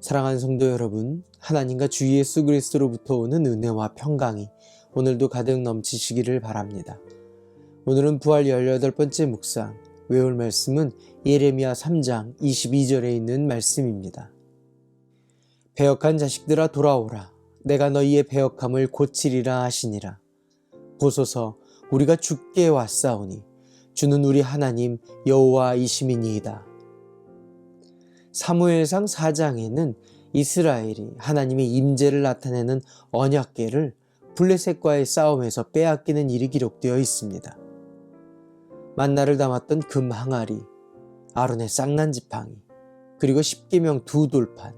사랑하는 성도 여러분, 하나님과 주 예수 그리스도로부터 오는 은혜와 평강이 오늘도 가득 넘치시기를 바랍니다. 오늘은 부활 18번째 묵상, 외울 말씀은 예레미야 3장 22절에 있는 말씀입니다. 배역한 자식들아 돌아오라. 내가 너희의 배역함을 고치리라 하시니라. 보소서 우리가 죽게 왔사오니 주는 우리 하나님 여호와이시미니이다. 사무엘상 4장에는 이스라엘이 하나님의 임재를 나타내는 언약궤를 블레셋과의 싸움에서 빼앗기는 일이 기록되어 있습니다. 만나를 담았던 금 항아리, 아론의 쌍난 지팡이, 그리고 십계명 두 돌판,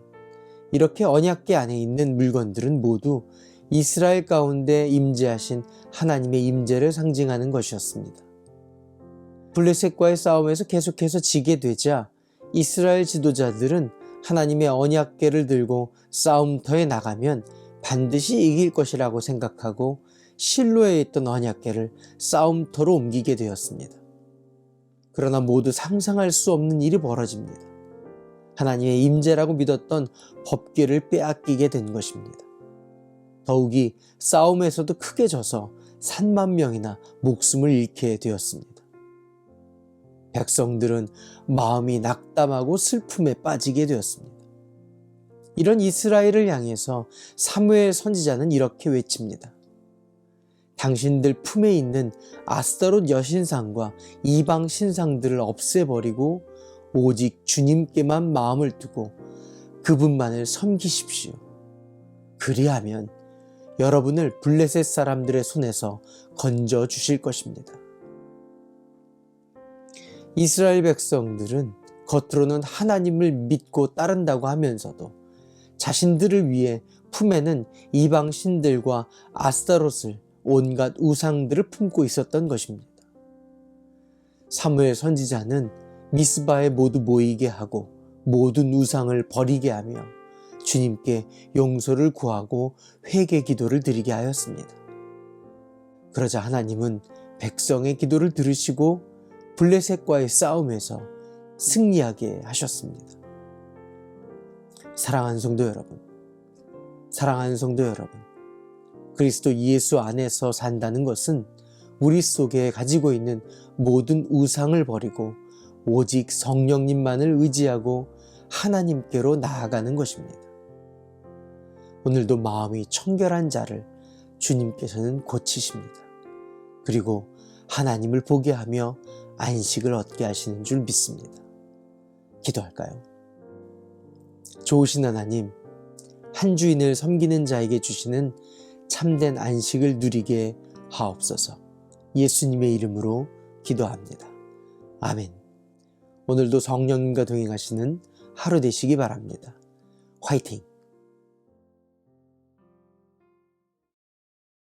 이렇게 언약궤 안에 있는 물건들은 모두 이스라엘 가운데 임재하신 하나님의 임재를 상징하는 것이었습니다. 블레셋과의 싸움에서 계속해서 지게 되자 이스라엘 지도자들은 하나님의 언약궤를 들고 싸움터에 나가면 반드시 이길 것이라고 생각하고 실로에 있던 언약궤를 싸움터로 옮기게 되었습니다. 그러나 모두 상상할 수 없는 일이 벌어집니다. 하나님의 임재라고 믿었던 법궤를 빼앗기게 된 것입니다. 더욱이 싸움에서도 크게 져서 3만 명이나 목숨을 잃게 되었습니다. 백성들은 마음이 낙담하고 슬픔에 빠지게 되었습니다. 이런 이스라엘을 향해서 사무엘 선지자는 이렇게 외칩니다. 당신들 품에 있는 아스타롯 여신상과 이방 신상들을 없애버리고 오직 주님께만 마음을 두고 그분만을 섬기십시오. 그리하면 여러분을 블레셋 사람들의 손에서 건져 주실 것입니다. 이스라엘 백성들은 겉으로는 하나님을 믿고 따른다고 하면서도 자신들을 위해 품에는 이방 신들과 아스타롯을 온갖 우상들을 품고 있었던 것입니다. 사무엘 선지자는 미스바에 모두 모이게 하고 모든 우상을 버리게 하며 주님께 용서를 구하고 회개 기도를 드리게 하였습니다. 그러자 하나님은 백성의 기도를 들으시고 블레셋과의 싸움에서 승리하게 하셨습니다. 사랑하는 성도 여러분, 사랑하는 성도 여러분, 그리스도 예수 안에서 산다는 것은 우리 속에 가지고 있는 모든 우상을 버리고 오직 성령님만을 의지하고 하나님께로 나아가는 것입니다. 오늘도 마음이 청결한 자를 주님께서는 고치십니다. 그리고 하나님을 보게 하며 안식을 얻게 하시는 줄 믿습니다. 기도할까요? 좋으신 하나님, 한 주인을 섬기는 자에게 주시는 참된 안식을 누리게 하옵소서. 예수님의 이름으로 기도합니다. 아멘. 오늘도 성령님과 동행하시는 하루 되시기 바랍니다. 화이팅!